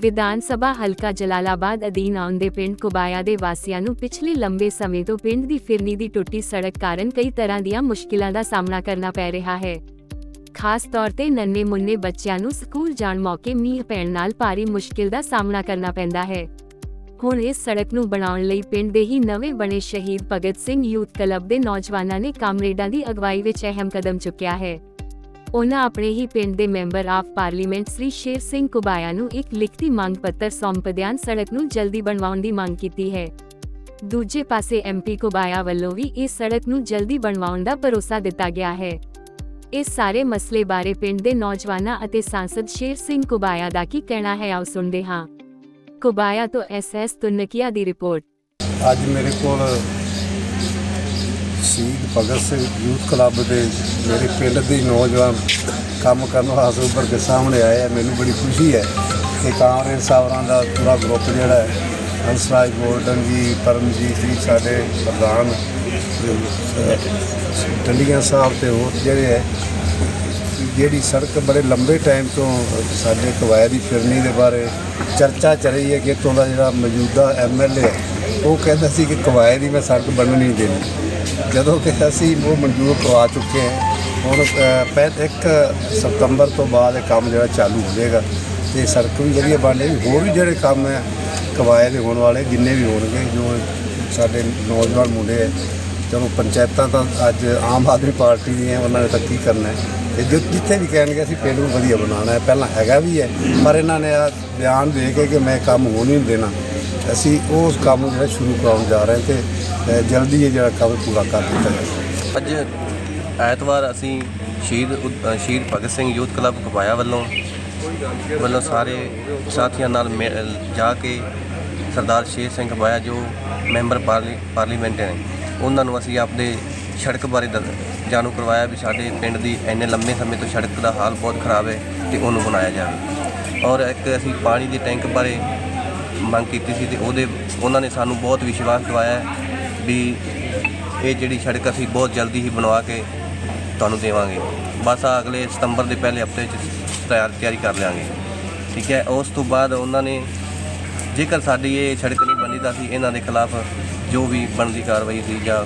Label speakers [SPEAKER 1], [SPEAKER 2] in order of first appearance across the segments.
[SPEAKER 1] ਵਿਧਾਨ ਸਭਾ ਹਲਕਾ ਜਲਾਲਾਬਾਦ ਅਧੀਨ ਆਉਂਦੇ ਪਿੰਡ ਕੁਬਾਇਆ ਦੇ ਵਾਸੀਆਂ ਨੂੰ ਪਿਛਲੇ ਲੰਬੇ ਸਮੇਂ ਤੋਂ ਪਿੰਡ ਦੀ ਫਿਰਨੀ ਦੀ ਟੁੱਟੀ ਸੜਕ ਕਾਰਨ ਕਈ ਤਰ੍ਹਾਂ ਦੀਆਂ ਮੁਸ਼ਕਿਲਾਂ ਦਾ ਸਾਹਮਣਾ ਕਰਨਾ ਪੈ ਰਿਹਾ ਹੈ। ਖਾਸ ਤੌਰ ਤੇ ਨੰਨੇ ਮੁੰਨੇ ਬੱਚਿਆਂ ਨੂੰ ਸਕੂਲ ਜਾਣ ਮੌਕੇ ਮੀਂਹ ਪੈਣ ਨਾਲ ਭਾਰੀ ਮੁਸ਼ਕਿਲ ਦਾ ਸਾਹਮਣਾ ਕਰਨਾ ਪੈਂਦਾ ਹੈ। ਹੁਣ ਇਸ ਸੜਕ ਨੂੰ ਬਣਾਉਣ ਲਈ ਪਿੰਡ ਦੇ ਹੀ ਨਵੇਂ ਬਣੇ ਸ਼ਹੀਦ ਭਗਤ ਸਿੰਘ ਯੂਥ ਕਲੱਬ ਦੇ ਨੌਜਵਾਨਾਂ ਨੇ ਕਾਮਰੇਡਾਂ ਦੀ ਅਗਵਾਈ ਵਿੱਚ ਅਹਿਮ ਕਦਮ ਚੁੱਕਿਆ ਹੈ। ਉਹਨਾਂ ਆਪਣੇ ਹੀ ਪਿੰਡ ਦੇ ਮੈਂਬਰ ਆਫ ਪਾਰਲੀਮੈਂਟ ਸ੍ਰੀ ਸ਼ੇਰ ਸਿੰਘ ਕੁਬਾਇਆ ਨੂੰ ਇੱਕ ਲਿਖਤੀ ਮੰਗ ਪੱਤਰ ਸੌਂਪਦਿਆਂ ਸੜਕ ਨੂੰ ਜਲਦੀ ਬਣਵਾਉਣ ਦੀ ਮੰਗ ਕੀਤੀ ਹੈ। ਦੂਜੇ ਪਾਸੇ ਐਮਪੀ ਕੁਬਾਇਆ ਵੱਲੋਂ ਵੀ ਇਸ ਸੜਕ ਨੂੰ ਜਲਦੀ ਬਣਵਾਉਣ ਦਾ ਭਰੋਸਾ ਦਿੱਤਾ ਗਿਆ ਹੈ। ਇਸ ਸਾਰੇ ਮਸਲੇ ਬਾਰੇ ਪਿੰਡ ਦੇ ਨੌਜਵਾਨਾਂ ਅਤੇ ਸਾਂਸਦ ਸ਼ੇਰ ਸਿੰਘ ਕੁਬਾਇਆ ਦਾ ਕੀ ਕਹਿਣਾ ਹੈ ਆਓ ਸੁਣਦੇ ਹਾਂ। ਕੁਬਾਇਆ ਤੋਂ ਐਸਐਸ ਤੁਨਕੀਆ ਦੀ ਰਿਪੋਰਟ।
[SPEAKER 2] ਅੱਜ ਮੇਰੇ ਕੋਲ ਸ਼ਹੀਦ ਭਗਤ ਸਿੰਘ ਯੂਥ ਕਲੱਬ ਦੇ ਮੇਰੇ ਪਿੰਡ ਦੇ ਨੌਜਵਾਨ ਕੰਮ ਕਰਨ ਵਾਸਤੇ ਉੱਭਰ ਕੇ ਸਾਹਮਣੇ ਆਏ ਆ। ਮੈਨੂੰ ਬੜੀ ਖੁਸ਼ੀ ਹੈ ਕਿ ਕਾਂਗਰਸ ਸਾਵਰਾਂ ਦਾ ਪੂਰਾ ਗਰੁੱਪ ਜਿਹੜਾ ਹੈ ਹੰਸਰਾਜ ਗੋਲਡਨ ਜੀ ਪਰਮਜੀਤ ਜੀ ਸਾਡੇ ਪ੍ਰਧਾਨ ਅਹ, ਟੰਡੀਆਂ ਸਾਹਿਬ ਤੇ ਹੋਰ ਜਿਹੜੇ ਹੈ ਜਿਹੜੀ ਸੜਕ ਬੜੇ ਲੰਬੇ ਟਾਈਮ ਤੋਂ ਸਾਡੇ ਕਵਾਇ ਦੀ ਫਿਰਨੀ ਦੇ ਬਾਰੇ ਚਰਚਾ ਚੱਲ ਰਹੀ ਹੈ ਕਿ ਇੱਥੋਂ ਦਾ ਜਿਹੜਾ ਮੌਜੂਦਾ ਐਮਐਲਏ ਹੈ ਉਹ ਕਹਿੰਦਾ ਸੀ ਕਿ ਕਵਾਇ ਦੀ ਮੈਂ ਸੜਕ ਬਣਨ ਨਹੀਂ ਦੇਣੀ। ਜਦੋਂ ਕਿ ਅਸੀਂ ਉਹ ਮਨਜ਼ੂਰ ਕਰਵਾ ਚੁੱਕੇ ਹਾਂ ਹੁਣ ਅ, ਪਹਿ ਇੱਕ ਸਤੰਬਰ ਤੋਂ ਬਾਅਦ ਇਹ ਕੰਮ ਜਿਹੜਾ ਚਾਲੂ ਹੋ ਜਾਏਗਾ ਤੇ ਸੜਕ ਵੀ ਵਧੀਆ ਬਣ ਜਾਏਗੀ। ਹੋਰ ਵੀ ਜਿਹੜੇ ਕੰਮ ਹੈ ਕਵਾਇਆ ਦੇ ਹੋਣ ਵਾਲੇ ਜਿੰਨੇ ਵੀ ਹੋਣਗੇ ਜੋ ਸਾਡੇ ਨੌਜਵਾਨ ਮੁੰਡੇ ਹੈ ਚਲੋ ਪੰਚਾਇਤਾਂ ਤਾਂ ਅੱਜ ਆਮ ਆਦਮੀ ਪਾਰਟੀ ਦੀਆਂ ਉਹਨਾਂ ਨੇ ਤਾਂ ਕੀ ਕਰਨਾ ਹੈ? ਤੇ ਜਿੱਥੇ ਵੀ ਕਹਿਣਗੇ ਅਸੀਂ ਪਿੰਡ ਨੂੰ ਵਧੀਆ ਬਣਾਉਣਾ ਹੈ। ਪਹਿਲਾਂ ਹੈਗਾ ਵੀ ਹੈ ਪਰ ਇਹਨਾਂ ਨੇ ਆ ਬਿਆਨ ਦੇ ਕੇ ਕਿ ਮੈਂ ਕੰਮ ਹੋਣ ਨਹੀਂ ਦੇਣਾ। ਅਸੀਂ ਉਸ ਕੰਮ ਜਿਹੜਾ ਸ਼ੁਰੂ ਕਰਾਉਣ ਜਾ ਰਹੇ ਹਾਂ ਤੇ ਜਲਦੀ ਇਹ ਜਿਹੜਾ ਕੰਮ ਪੂਰਾ ਕਰ ਦਿੱਤਾ ਜਾਵੇ।
[SPEAKER 3] ਅੱਜ ਐਤਵਾਰ ਅਸੀਂ ਸ਼ਹੀਦ ਉਦ- ਸ਼ਹੀਦ ਭਗਤ ਸਿੰਘ ਯੂਥ ਕਲੱਬ ਕਬਾਇਆ ਵੱਲੋਂ ਵੱਲੋਂ ਸਾਰੇ ਸਾਥੀਆਂ ਨਾਲ ਮੇ ਜਾ ਕੇ ਸਰਦਾਰ ਸ਼ੇਰ ਸਿੰਘ ਕਬਾਇਆ ਜੋ ਮੈਂਬਰ ਪਾਰਲੀ, ਪਾਰਲੀਮੈਂਟ ਨੇ ਉਹਨਾਂ ਨੂੰ ਅਸੀਂ ਆਪਦੇ ਸੜਕ ਬਾਰੇ ਦੱਸ- ਜਾਣੂ ਕਰਵਾਇਆ ਵੀ ਸਾਡੇ ਪਿੰਡ ਦੀ ਇੰਨੇ ਲੰਮੇ ਸਮੇਂ ਤੋਂ ਸੜਕ ਦਾ ਹਾਲ ਬਹੁਤ ਖਰਾਬ ਹੈ ਤੇ ਉਹਨੂੰ ਬਣਾਇਆ ਜਾਵੇ। ਔਰ ਇੱਕ ਅਸੀਂ ਪਾਣੀ ਦੇ ਟੈਂਕ ਬਾਰੇ ਮੰਗ ਕੀਤੀ ਸੀ ਤੇ ਉਹਦੇ, ਉਹਨਾਂ ਨੇ ਸਾਨੂੰ ਬਹੁਤ ਵਿਸ਼ਵਾਸ ਦਿਵਾਇਆ ਹੈ ਵੀ ਇਹ ਜਿਹੜੀ ਸੜਕ ਅਸੀਂ ਬਹੁਤ ਜਲਦੀ ਹੀ ਬਣਵਾ ਕੇ ਤੁਹਾਨੂੰ ਦੇਵਾਂਗੇ। ਬਸ ਆਹ ਅਗਲੇ ਸਤੰਬਰ ਦੇ ਪਹਿਲੇ ਹਫ਼ਤੇ 'ਚ ਤਿਆਰ, ਤਿਆਰੀ ਕਰ ਲਿਆਂਗੇ। ਠੀਕ ਹੈ, ਉਸ ਤੋਂ ਬਾਅਦ ਉਹਨਾਂ ਨੇ ਜੇਕਰ ਸਾਡੀ ਇਹ ਸੜਕ ਨਹੀਂ ਬਣੀ ਤਾਂ ਅਸੀਂ ਇਹਨਾਂ ਦੇ ਖਿਲਾਫ ਜੋ ਵੀ ਬਣਦੀ ਕਾਰਵਾਈ ਸੀ ਜਾਂ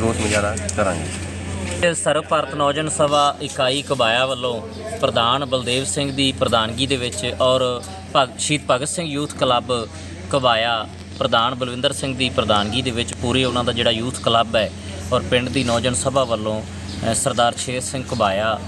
[SPEAKER 3] ਰੋਸ ਮੁਜ਼ਾਹਰਾ ਕਰਾਂਗੇ।
[SPEAKER 4] ਇਹ ਸਰਵ ਭਾਰਤ ਨੌਜਵਾਨ ਸਭਾ ਇਕਾਈ ਕਬਾਇਆ ਵੱਲੋਂ ਪ੍ਰਧਾਨ ਬਲਦੇਵ ਸਿੰਘ ਦੀ ਪ੍ਰਧਾਨਗੀ ਦੇ ਵਿੱਚ ਔਰ ਭਗ- ਸ਼ਹੀਦ ਭਗਤ ਸਿੰਘ ਯੂਥ ਕਲੱਬ ਕਬਾਇਆ ਪ੍ਰਧਾਨ ਬਲਵਿੰਦਰ ਸਿੰਘ ਦੀ ਪ੍ਰਧਾਨਗੀ ਦੇ ਵਿੱਚ ਪੂਰੇ ਉਹਨਾਂ ਦਾ ਜਿਹੜਾ ਯੂਥ ਕਲੱਬ ਹੈ ਔਰ ਪਿੰਡ ਦੀ ਨੌਜਵਾਨ ਸਭਾ ਵੱਲੋਂ Sardar Sher Singh Kabaiya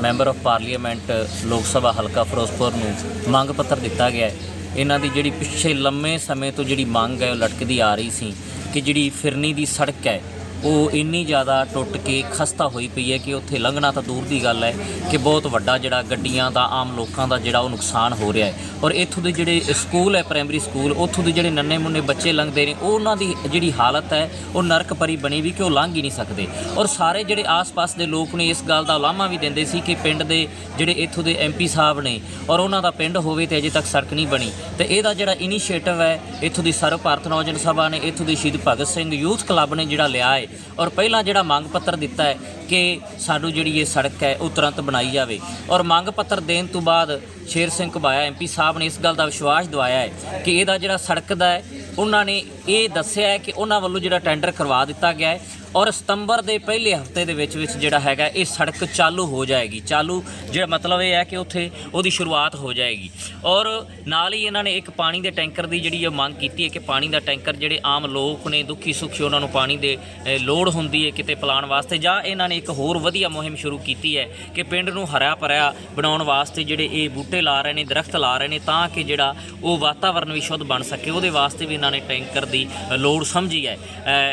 [SPEAKER 4] member of parliament Lok Sabha ਹਲਕਾ ਫਿਰੋਜ਼ਪੁਰ ਨੂੰ ਮੰਗ ਪੱਤਰ ਦਿੱਤਾ ਗਿਆ ਹੈ। ਇਹਨਾਂ ਦੀ ਜਿਹੜੀ ਪਿੱਛੇ ਲੰਮੇ ਸਮੇਂ ਤੋਂ ਜਿਹੜੀ ਮੰਗ ਹੈ ਉਹ ਲਟਕਦੀ ਆ ਰਹੀ ਸੀ ਕਿ ਜਿਹੜੀ ਫਿਰਨੀ ਦੀ ਸੜਕ ਹੈ ਉਹ ਇੰਨੀ ਜ਼ਿਆਦਾ ਟੁੱਟ ਕੇ ਖਸਤਾ ਹੋਈ ਪਈ ਹੈ ਕਿ ਉੱਥੇ ਲੰਘਣਾ ਤਾਂ ਦੂਰ ਦੀ ਗੱਲ ਹੈ ਕਿ ਬਹੁਤ ਵੱਡਾ ਜਿਹੜਾ ਗੱਡੀਆਂ ਦਾ, ਆਮ ਲੋਕਾਂ ਦਾ ਜਿਹੜਾ ਉਹ ਨੁਕਸਾਨ ਹੋ ਰਿਹਾ ਹੈ। ਔਰ ਇੱਥੋਂ ਦੇ ਜਿਹੜੇ ਸਕੂਲ ਹੈ, ਪ੍ਰਾਇਮਰੀ ਸਕੂਲ, ਉੱਥੋਂ ਦੇ ਜਿਹੜੇ ਨੰਨੇ ਮੁੰਨੇ ਬੱਚੇ ਲੰਘਦੇ ਨੇ, ਉਹ ਉਹਨਾਂ ਦੀ ਜਿਹੜੀ ਹਾਲਤ ਹੈ, ਉਹ ਨਰਕ ਭਰੀ ਬਣੀ ਵੀ ਕਿ ਉਹ ਲੰਘ ਹੀ ਨਹੀਂ ਸਕਦੇ। ਔਰ ਸਾਰੇ ਜਿਹੜੇ ਆਸ-ਪਾਸ ਦੇ ਲੋਕ ਨੇ, ਇਸ ਗੱਲ ਦਾ ਉਲਾਮਾ ਵੀ ਦਿੰਦੇ ਸੀ ਕਿ ਪਿੰਡ ਦੇ ਜਿਹੜੇ ਇੱਥੋਂ ਦੇ ਐਮਪੀ ਸਾਹਿਬ ਨੇ, ਔਰ ਉਹਨਾਂ ਦਾ ਪਿੰਡ ਹੋਵੇ ਤੇ ਅਜੇ ਤੱਕ ਸੜਕ ਨਹੀਂ ਬਣੀ। ਤੇ ਇਹਦਾ ਜਿਹੜਾ ਇਨੀਸ਼ੀਏਟਿਵ ਹੈ, ਇੱਥੋਂ ਦੀ ਸਰਵ ਭਾਰਤ ਨੌਜਵਾਨ ਸਭਾ ਨੇ, ਇੱਥੋਂ ਦੀ ਸ਼ਹੀਦ ਭਗਤ ਸਿੰਘ ਯੂਥ ਕਲੱਬ ਨੇ ਜਿਹੜਾ ਲਿਆ ਹੈ ਔਰ ਪਹਿਲਾਂ ਜਿਹੜਾ ਮੰਗ ਪੱਤਰ ਦਿੱਤਾ ਹੈ ਕਿ ਸਾਨੂੰ ਜਿਹੜੀ ਇਹ ਸੜਕ ਹੈ, ਉਹ ਤੁਰੰਤ ਬਣਾਈ ਜਾਵੇ। ਔਰ ਮੰਗ ਪੱਤਰ ਦੇਣ ਤੋਂ ਬਾਅਦ ਸ਼ੇਰ ਸਿੰਘ ਘਬਾਇਆ ਐਮਪੀ ਸਾਹਿਬ ਨੇ ਇਸ ਗੱਲ ਦਾ ਵਿਸ਼ਵਾਸ ਦਿਵਾਇਆ ਹੈ ਕਿ ਇਹਦਾ ਜਿਹੜਾ ਸੜਕ ਦਾ ਹੈ, ਉਹਨਾਂ ਨੇ ਇਹ ਦੱਸਿਆ ਹੈ ਕਿ ਉਹਨਾਂ ਵੱਲੋਂ ਜਿਹੜਾ ਟੈਂਡਰ ਕਰਵਾ ਦਿੱਤਾ ਗਿਆ ਹੈ। ਔਰ ਸਤੰਬਰ ਦੇ ਪਹਿਲੇ ਹਫ਼ਤੇ ਦੇ ਵਿੱਚ ਵਿੱਚ ਜਿਹੜਾ ਹੈਗਾ ਇਹ ਸੜਕ ਚਾਲੂ ਹੋ ਜਾਏਗੀ। ਚਾਲੂ ਜਿਹੜਾ ਮਤਲਬ ਇਹ ਹੈ ਕਿ ਉੱਥੇ ਉਹਦੀ ਸ਼ੁਰੂਆਤ ਹੋ ਜਾਏਗੀ। ਔਰ ਨਾਲ ਹੀ ਇਹਨਾਂ ਨੇ ਇੱਕ ਪਾਣੀ ਦੇ ਟੈਂਕਰ ਦੀ ਜਿਹੜੀ ਇਹ ਮੰਗ ਕੀਤੀ ਹੈ ਕਿ ਪਾਣੀ ਦਾ ਟੈਂਕਰ ਜਿਹੜੇ ਆਮ ਲੋਕ ਨੇ, ਦੁਖੀ ਸੁੱਖੀ ਉਹਨਾਂ ਨੂੰ ਪਾਣੀ ਦੇ ਲੋੜ ਹੁੰਦੀ ਹੈ ਕਿਤੇ ਪਿਲਾਉਣ ਵਾਸਤੇ ਜਾਂ ਇਹਨਾਂ ਨੇ ਇੱਕ ਹੋਰ ਵਧੀਆ ਮੁਹਿੰਮ ਸ਼ੁਰੂ ਕੀਤੀ ਹੈ ਕਿ ਪਿੰਡ ਨੂੰ ਹਰਿਆ ਭਰਿਆ ਬਣਾਉਣ ਵਾਸਤੇ ਜਿਹੜੇ ਇਹ ਬੂਟੇ ਲਾ ਰਹੇ ਨੇ, ਦਰਖਤ ਲਾ ਰਹੇ ਨੇ ਤਾਂ ਕਿ ਜਿਹੜਾ ਉਹ ਵਾਤਾਵਰਣ ਵੀ ਸ਼ੁੱਧ ਬਣ ਸਕੇ। ਉਹਦੇ ਵਾਸਤੇ ਵੀ ਇਹਨਾਂ ਨੇ ਟੈਂਕਰ ਦੀ ਲੋੜ ਸਮਝੀ ਹੈ।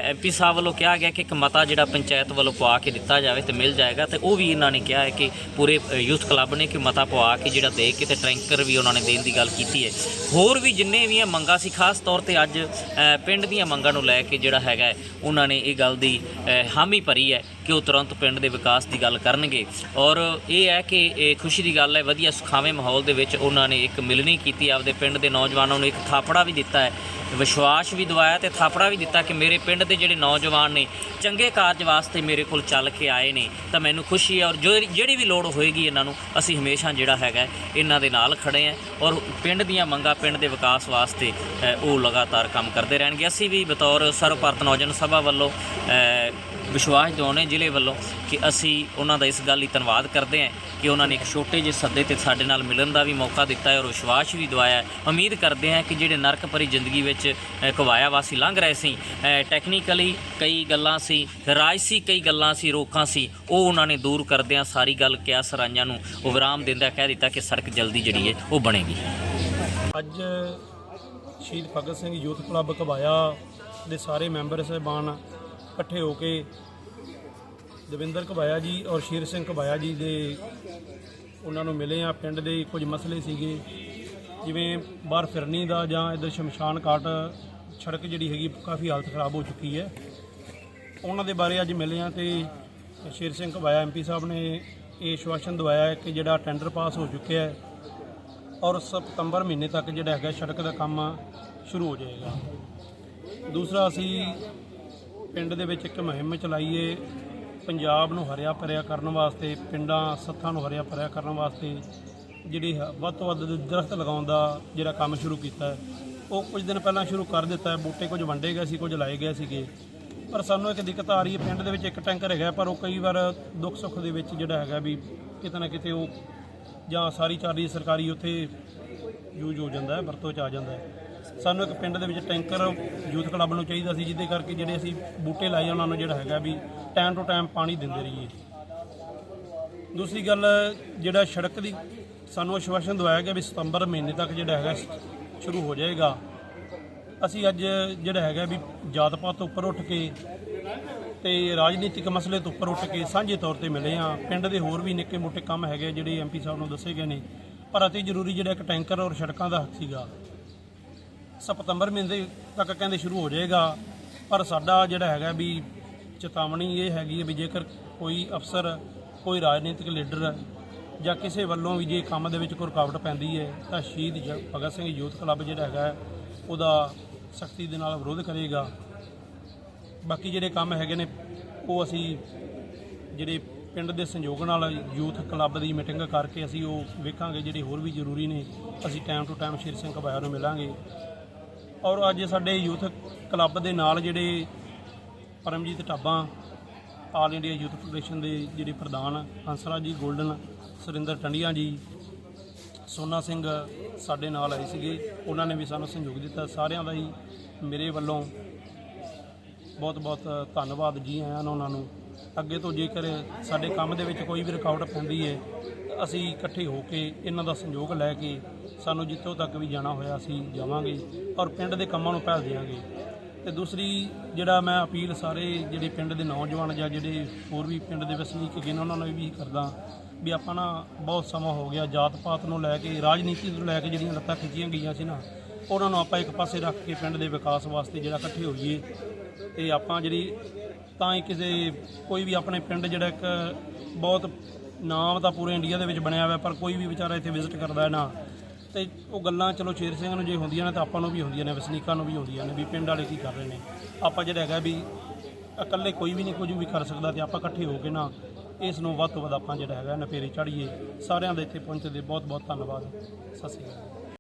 [SPEAKER 4] ਐਮਪੀ ਸਾਹਿਬ ਵੱਲੋਂ ਕਿਹਾ ਗਿਆ ਕਿ ਇੱਕ ਮਤਾ ਜਿਹੜਾ ਪੰਚਾਇਤ ਵੱਲੋਂ ਪਵਾ ਕੇ ਦਿੱਤਾ ਜਾਵੇ ਤੇ ਮਿਲ ਜਾਏਗਾ ਤੇ ਉਹ ਵੀ ਇਹਨਾਂ ਨੇ ਕਿਹਾ ਹੈ ਕਿ ਪੂਰੇ ਯੂਥ ਕਲੱਬ ਨੇ ਕਿ ਮਤਾ ਪਵਾ ਕੇ ਜਿਹੜਾ ਦੇ ਕੇ ਤੇ ਟਰੈਂਕਰ ਵੀ ਉਹਨਾਂ ਨੇ ਦੇਣ ਦੀ ਗੱਲ ਕੀਤੀ ਹੈ। ਹੋਰ ਵੀ ਜਿੰਨੇ ਵੀ ਮੰਗਾਂ ਸੀ, ਖਾਸ ਤੌਰ ਤੇ ਅੱਜ ਪਿੰਡ ਦੀਆਂ ਮੰਗਾਂ ਨੂੰ ਲੈ ਕੇ ਜਿਹੜਾ ਹੈਗਾ ਉਹਨਾਂ ਨੇ ਇਹ ਗੱਲ ਦੀ ਹਾਮੀ ਭਰੀ ਹੈ। ਕਿ ਉਹ ਤੁਰੰਤ ਪਿੰਡ ਦੇ ਵਿਕਾਸ ਦੀ ਗੱਲ ਕਰਨਗੇ। ਔਰ ਇਹ ਹੈ ਕਿ ਇਹ ਖੁਸ਼ੀ ਦੀ ਗੱਲ ਹੈ, ਵਧੀਆ ਸੁਖਾਵੇਂ ਮਾਹੌਲ ਦੇ ਵਿੱਚ ਉਹਨਾਂ ਨੇ ਇੱਕ ਮਿਲਣੀ ਕੀਤੀ। ਆਪਦੇ ਪਿੰਡ ਦੇ ਨੌਜਵਾਨਾਂ ਨੂੰ ਇੱਕ ਥਾਪੜਾ ਵੀ ਦਿੱਤਾ ਹੈ। ਵਿਸ਼ਵਾਸ ਵੀ ਦਵਾਇਆ ਤੇ ਥਾਪੜਾ ਵੀ ਦਿੱਤਾ ਕਿ ਮੇਰੇ ਪਿੰਡ ਦੇ ਜਿਹੜੇ ਨੌਜਵਾਨ ਨੇ, ਚੰਗੇ ਕਾਰਜ ਵਾਸਤੇ ਮੇਰੇ ਕੋਲ ਚੱਲ ਕੇ ਆਏ ਨੇ। ਤਾਂ ਮੈਨੂੰ ਖੁਸ਼ੀ ਹੈ ਔਰ ਜੋ ਜਿਹੜੀ ਵੀ ਲੋੜ ਹੋਏਗੀ ਇਹਨਾਂ ਨੂੰ, ਅਸੀਂ ਹਮੇਸ਼ਾ ਜਿਹੜਾ ਹੈਗਾ ਇਹਨਾਂ ਦੇ ਨਾਲ ਖੜੇ ਹਾਂ। ਔਰ ਪਿੰਡ ਦੀਆਂ ਮੰਗਾਂ ਪਿੰਡ ਦੇ ਵਿਕਾਸ ਵਾਸਤੇ ਉਹ ਲਗਾਤਾਰ ਕੰਮ ਕਰਦੇ ਰਹਿਣਗੇ। ਅਸੀਂ ਵੀ ਬਤੌਰ ਸਰਵ ਭਾਰਤ ਨੌਜਵਾਨ ਸਭਾ ਵੱਲੋਂ ਵਿਸ਼ਵਾਸ ਦਿਵਾਉਣੇ ਜ਼ਿਲ੍ਹੇ ਵੱਲੋਂ ਕਿ ਅਸੀਂ ਉਹਨਾਂ ਦਾ ਇਸ ਗੱਲ ਲਈ ਧੰਨਵਾਦ ਕਰਦੇ ਹਾਂ ਕਿ ਉਹਨਾਂ ਨੇ ਇੱਕ ਛੋਟੇ ਜਿਹੇ ਸੱਦੇ ਤੇ ਸਾਡੇ ਨਾਲ ਮਿਲਣ ਦਾ ਵੀ ਮੌਕਾ ਦਿੱਤਾ ਹੈ ਔਰ ਵਿਸ਼ਵਾਸ ਵੀ ਦਵਾਇਆ ਹੈ। ਉਮੀਦ ਕਰਦੇ ਹਾਂ ਕਿ ਜਿਹੜੇ ਨਰਕ ਭਰੀ ਜ਼ਿੰਦਗੀ ਵਿੱਚ ਅ, ਕਵਾਇਆ ਵਾਸੀ ਲੰਘ ਰਹੇ ਸੀ ਟੈਕਨੀਕਲੀ ਕਈ ਗੱਲਾਂ ਸੀ ਰਾਜਸੀ ਕਈ ਗੱਲਾਂ ਸੀ ਰੋਕਾਂ ਸੀ ਉਹ ਉਹਨਾਂ ਨੇ ਦੂਰ ਕਰਦਿਆਂ ਸਾਰੀ ਗੱਲ ਕਿਆ ਸਰਾਈਆਂ ਨੂੰ ਉਹ ਵਿਰਾਮ ਦਿੰਦਾ ਕਹਿ ਦਿੱਤਾ ਕਿ ਸੜਕ ਜਲਦੀ ਜਿਹੜੀ ਹੈ ਉਹ ਬਣੇਗੀ।
[SPEAKER 5] ਅੱਜ ਸ਼ਹੀਦ ਭਗਤ ਸਿੰਘ ਯੂਥ ਕਲੱਬ ਕਬਾਇਆ ਦੇ ਸਾਰੇ ਮੈਂਬਰ ਸਹਿਬਾਨ ਇਕੱਠੇ ਹੋ ਕੇ ਦਵਿੰਦਰ ਕਬਾਇਆ ਜੀ ਔਰ ਸ਼ੇਰ ਸਿੰਘ ਕਬਾਇਆ ਜੀ ਦੇ ਉਹਨਾਂ ਨੂੰ ਮਿਲੇ ਆ। ਪਿੰਡ ਦੇ ਕੁਝ ਮਸਲੇ ਸੀਗੇ, ਜਿਵੇਂ ਬਾਹਰ ਫਿਰਨੀ ਦਾ ਜਾਂ ਇਧਰ ਸ਼ਮਸ਼ਾਨ ਘਾਟ ਸੜਕ ਜਿਹੜੀ ਹੈਗੀ ਕਾਫੀ ਹਾਲਤ ਖਰਾਬ ਹੋ ਚੁੱਕੀ ਹੈ। ਉਹਨਾਂ ਦੇ ਬਾਰੇ ਅੱਜ ਮਿਲੇ ਆ ਤੇ ਸ਼ੇਰ ਸਿੰਘ ਕਬਾਇਆ ਐਮਪੀ ਸਾਹਿਬ ਨੇ ਇਹ ਸ਼ਵਾਸ਼ਨ ਦਵਾਇਆ ਹੈ ਕਿ ਜਿਹੜਾ ਟੈਂਡਰ ਪਾਸ ਹੋ ਚੁੱਕਿਆ ਹੈ ਔਰ ਸਤੰਬਰ ਮਹੀਨੇ ਤੱਕ ਜਿਹੜਾ ਹੈਗਾ ਸੜਕ ਦਾ ਕੰਮ ਸ਼ੁਰੂ ਹੋ ਜਾਏਗਾ। ਦੂਸਰਾ ਅਸੀਂ ਪਿੰਡ ਦੇ ਵਿੱਚ ਇੱਕ ਮੁਹਿੰਮ ਚਲਾਈਏ ਪੰਜਾਬ ਨੂੰ ਹਰਿਆ ਭਰਿਆ ਕਰਨ ਵਾਸਤੇ, ਪਿੰਡਾਂ ਸੱਥਾਂ ਨੂੰ ਹਰਿਆ ਭਰਿਆ ਕਰਨ ਵਾਸਤੇ ਜਿਹੜੀ ਹ- ਵੱਧ ਤੋਂ ਵੱਧ ਦਰਖਤ ਲਗਾਉਣ ਦਾ ਜਿਹੜਾ ਕੰਮ ਸ਼ੁਰੂ ਕੀਤਾ ਉਹ ਕੁਝ ਦਿਨ ਪਹਿਲਾਂ ਸ਼ੁਰੂ ਕਰ ਦਿੱਤਾ ਹੈ। ਬੂਟੇ ਕੁਝ ਵੰਡੇ ਗਏ ਸੀ, ਕੁਝ ਲਾਏ ਗਏ ਸੀਗੇ। ਪਰ ਸਾਨੂੰ ਇੱਕ ਦਿੱਕਤ ਆ ਰਹੀ ਹੈ। ਪਿੰਡ ਦੇ ਵਿੱਚ ਇੱਕ ਟੈਂਕਰ ਹੈਗਾ, ਪਰ ਉਹ ਕਈ ਵਾਰ ਦੁੱਖ ਸੁੱਖ ਦੇ ਵਿੱਚ ਜਿਹੜਾ ਹੈਗਾ ਵੀ ਕਿਤੇ ਨਾ ਕਿਤੇ ਉਹ ਜਾਂ ਸਾਰੀ ਚਾਰੀ ਸਰਕਾਰੀ ਉੱਥੇ ਯੂਜ਼ ਹੋ ਜਾਂਦਾ ਹੈ, ਵਰਤੋਂ ਚ ਆ ਜਾਂਦਾ ਹੈ। ਸਾਨੂੰ ਇੱਕ ਪਿੰਡ ਦੇ ਵਿੱਚ ਟੈਂਕਰ ਯੂਥ ਕਲੱਬ ਨੂੰ ਚਾਹੀਦਾ ਸੀ, ਜਿਹਦੇ ਕਰਕੇ ਜਿਹੜੇ ਅਸੀਂ ਬੂਟੇ ਲਾਏ ਉਹਨਾਂ ਨੂੰ ਜਿਹੜਾ ਹੈਗਾ ਵੀ ਟਾਈਮ ਟੂ ਟਾਈਮ ਪਾਣੀ ਦਿੰਦੇ ਰਹੀਏ। ਦੂਸਰੀ ਗੱਲ, ਜਿਹੜਾ ਸੜਕ ਦੀ ਸਾਨੂੰ ਆਸ਼ਵਾਸਨ ਦਵਾਇਆ ਗਿਆ ਵੀ ਸਤੰਬਰ ਮਹੀਨੇ ਤੱਕ ਜਿਹੜਾ ਹੈਗਾ ਸ਼ੁਰੂ ਹੋ ਜਾਏਗਾ। ਅਸੀਂ ਅੱਜ ਜਿਹੜਾ ਹੈਗਾ ਵੀ ਜਾਤ ਪਾਤ ਤੋਂ ਉੱਪਰ ਉੱਠ ਕੇ ਤੇ ਰਾਜਨੀਤਿਕ ਮਸਲੇ ਤੋਂ ਉੱਪਰ ਉੱਠ ਕੇ ਸਾਂਝੇ ਤੌਰ ਤੇ ਮਿਲੇ ਆ ਪਿੰਡ ਦੇ ਹੋਰ ਵੀ ਨਿੱਕੇ ਮੋਟੇ ਕੰਮ ਹੈਗੇ ਜਿਹੜੇ ਐਮਪੀ ਸਾਹਿਬ ਨੂੰ ਦੱਸੇ ਗਏ ਨੇ। ਪਰ ਅਤੀ ਜ਼ਰੂਰੀ ਜਿਹੜਾ ਇੱਕ ਟੈਂਕਰ ਔਰ ਸੜਕਾਂ ਦਾ ਸੀਗਾ ਸਤੰਬਰ ਮਹੀਨੇ ਤੱਕ ਕਹਿੰਦੇ ਸ਼ੁਰੂ ਹੋ ਜਾਏਗਾ। ਪਰ ਸਾਡਾ ਜਿਹੜਾ ਹੈਗਾ ਵੀ ਚੇਤਾਵਨੀ ਇਹ ਹੈਗੀ ਹੈ ਵੀ ਜੇਕਰ ਕੋਈ ਅਫਸਰ, ਕੋਈ ਰਾਜਨੀਤਿਕ ਲੀਡਰ ਜਾਂ ਕਿਸੇ ਵੱਲੋਂ ਵੀ ਜੇ ਕੰਮ ਦੇ ਵਿੱਚ ਕੋਈ ਰੁਕਾਵਟ ਪੈਂਦੀ ਹੈ, ਤਾਂ ਸ਼ਹੀਦ ਜ- ਭਗਤ ਸਿੰਘ ਯੂਥ ਕਲੱਬ ਜਿਹੜਾ ਹੈਗਾ ਉਹਦਾ ਸਖਤੀ ਦੇ ਨਾਲ ਵਿਰੋਧ ਕਰੇਗਾ। ਬਾਕੀ ਜਿਹੜੇ ਕੰਮ ਹੈਗੇ ਨੇ, ਉਹ ਅਸੀਂ ਜਿਹੜੇ ਪਿੰਡ ਦੇ ਸੰਯੋਗ ਨਾਲ ਯੂਥ ਕਲੱਬ ਦੀ ਮੀਟਿੰਗ ਕਰਕੇ ਅਸੀਂ ਉਹ ਵੇਖਾਂਗੇ। ਜਿਹੜੇ ਹੋਰ ਵੀ ਜ਼ਰੂਰੀ ਨੇ, ਅਸੀਂ ਟਾਈਮ ਟੂ ਟਾਈਮ ਸ਼ੇਰ ਸਿੰਘ ਕਬਾਇਆ ਨੂੰ ਮਿਲਾਂਗੇ। ਔਰ ਅੱਜ ਸਾਡੇ ਯੂਥ ਕਲੱਬ ਦੇ ਨਾਲ ਜਿਹੜੇ Paramjit Dhaba all India youth federation ਦੇ ਜਿਹੜੇ ਪ੍ਰਧਾਨ ਹੰਸਰਾ ਜੀ 골ਡਨ ਸੁਰਿੰਦਰ ਟੰਡੀਆਂ ਜੀ, ਸੋਨਾ ਸਿੰਘ ਸਾਡੇ ਨਾਲ ਆਏ ਸੀਗੇ। ਉਹਨਾਂ ਨੇ ਵੀ ਸਾਨੂੰ ਸਹਿਯੋਗ ਦਿੱਤਾ। ਸਾਰਿਆਂ ਦਾ ਹੀ ਮੇਰੇ ਵੱਲੋਂ ਬਹੁਤ ਬਹੁਤ ਧੰਨਵਾਦ ਜੀ ਆਇਆਂ ਨੂੰ, ਉਹਨਾਂ ਨੂੰ। ਅੱਗੇ ਤੋਂ ਜੇਕਰ ਸਾਡੇ ਕੰਮ ਦੇ ਵਿੱਚ ਕੋਈ ਵੀ ਰੁਕਾਵਟ ਪੈਂਦੀ ਹੈ ਅਸੀਂ ਇਕੱਠੇ ਹੋ ਕੇ ਇਹਨਾਂ ਦਾ ਸੰਯੋਗ ਲੈ ਕੇ ਸਾਨੂੰ ਜਿੱਥੋਂ ਤੱਕ ਵੀ ਜਾਣਾ ਹੋਇਆ ਅਸੀਂ ਜਾਵਾਂਗੇ ਔਰ ਪਿੰਡ ਦੇ ਕੰਮਾਂ ਨੂੰ ਪਹਿਲ ਦੇਵਾਂਗੇ ਤੇ ਦੂਸਰੀ ਜਿਹੜਾ ਮੈਂ ਅਪੀਲ ਸਾਰੇ ਜਿਹੜੇ ਪਿੰਡ ਦੇ ਨੌਜਵਾਨ ਜਾਂ ਜਿਹੜੇ ਹੋਰ ਵੀ ਪਿੰਡ ਦੇ ਵਸਨੀਕ ਹੈਗੇ ਨੇ, ਉਹਨਾਂ ਨੂੰ ਵੀ ਕਰਦਾ ਵੀ ਆਪਾਂ ਨਾ ਬਹੁਤ ਸਮਾਂ ਹੋ ਗਿਆ, ਜਾਤ ਪਾਤ ਨੂੰ ਲੈ ਕੇ, ਰਾਜਨੀਤੀ ਨੂੰ ਲੈ ਕੇ ਜਿਹੜੀਆਂ ਲੱਤਾਂ ਖਿੱਚੀਆਂ ਗਈਆਂ ਸੀ ਨਾ, ਉਹਨਾਂ ਨੂੰ ਆਪਾਂ ਇੱਕ ਪਾਸੇ ਰੱਖ ਕੇ ਪਿੰਡ ਦੇ ਵਿਕਾਸ ਵਾਸਤੇ ਜਿਹੜਾ ਇਕੱਠੇ ਹੋਈਏ। ਤੇ ਆਪਾਂ ਜਿਹੜੀ ਤਾਂ ਹੀ ਕਿਸੇ ਕੋਈ ਵੀ ਆਪਣੇ ਪਿੰਡ ਜਿਹੜਾ ਇੱਕ ਬਹੁਤ ਨਾਮ ਤਾਂ ਪੂਰੇ ਇੰਡੀਆ ਦੇ ਵਿੱਚ ਬਣਿਆ ਹੋਇਆ, ਪਰ ਕੋਈ ਵੀ ਵਿਚਾਰਾ ਇੱਥੇ ਵਿਜ਼ਿਟ ਕਰਦਾ ਹੈ ਨਾ। ਤੇ ਉਹ ਗੱਲਾਂ, ਚਲੋ ਸ਼ੇਰ ਸਿੰਘ ਨੂੰ ਜੇ ਹੁੰਦੀਆਂ ਨੇ ਤਾਂ ਆਪਾਂ ਨੂੰ ਵੀ ਹੁੰਦੀਆਂ ਨੇ, ਵਸਨੀਕਾਂ ਨੂੰ ਵੀ ਹੁੰਦੀਆਂ ਨੇ, ਵੀ ਪਿੰਡ ਵਾਲੇ ਕੀ ਕਰ ਰਹੇ ਨੇ। ਆਪਾਂ ਜਿਹੜਾ ਹੈਗਾ ਵੀ ਇਕੱਲੇ ਕੋਈ ਵੀ ਨਹੀਂ, ਕੁਝ ਵੀ ਕਰ ਸਕਦਾ ਤੇ ਆਪਾਂ ਇਕੱਠੇ ਹੋ ਕੇ ਨਾ, ਇਸ ਨੂੰ ਵੱਧ ਤੋਂ ਵੱਧ ਆਪਾਂ ਜਿਹੜਾ ਹੈਗਾ ਨਪੇਰੇ ਚੜ੍ਹੀਏ। ਸਾਰਿਆਂ ਦੇ ਇੱਥੇ ਪਹੁੰਚਦੇ ਬਹੁਤ ਬਹੁਤ ਧੰਨਵਾਦ। ਸਤਿ ਸ਼੍ਰੀ ਅਕਾਲ।